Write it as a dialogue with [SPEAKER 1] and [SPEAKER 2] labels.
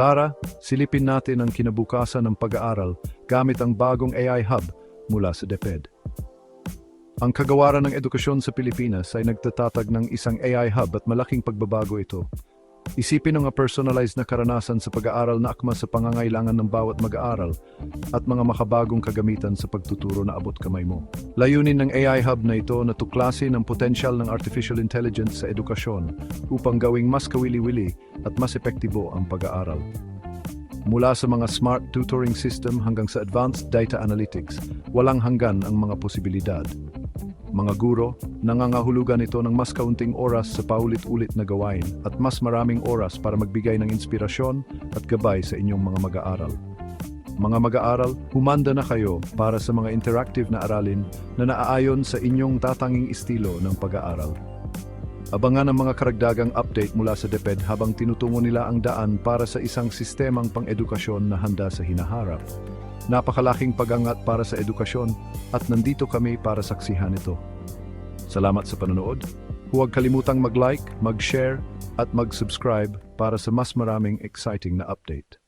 [SPEAKER 1] Tara, silipin natin ang kinabukasan ng pag-aaral gamit ang bagong AI Hub mula sa DepEd. Ang kagawaran ng edukasyon sa Pilipinas ay nagtatatag ng isang AI hub at malaking pagbabago ito. Isipin ang personalized na karanasan sa pag-aaral na akma sa pangangailangan ng bawat mag-aaral at mga makabagong kagamitan sa pagtuturo na abot kamay mo. Layunin ng AI hub na ito na tuklasin ang potensyal ng artificial intelligence sa edukasyon upang gawing mas kawili-wili at mas epektibo ang pag-aaral. Mula sa mga smart tutoring system hanggang sa advanced data analytics, walang hanggan ang mga posibilidad. Mga guro, nangangahulugan ito ng mas kaunting oras sa paulit-ulit na gawain at mas maraming oras para magbigay ng inspirasyon at gabay sa inyong mga mag-aaral. Mga mag-aaral, humanda na kayo para sa mga interactive na aralin na naaayon sa inyong tatanging estilo ng pag-aaral. Abangan ang mga karagdagang update mula sa DepEd habang tinutungo nila ang daan para sa isang sistemang pang-edukasyon na handa sa hinaharap. Napakalaking pag-angat para sa edukasyon at nandito kami para saksihan ito. Salamat sa panonood. Huwag kalimutang mag-like, mag-share at mag-subscribe para sa mas maraming exciting na update.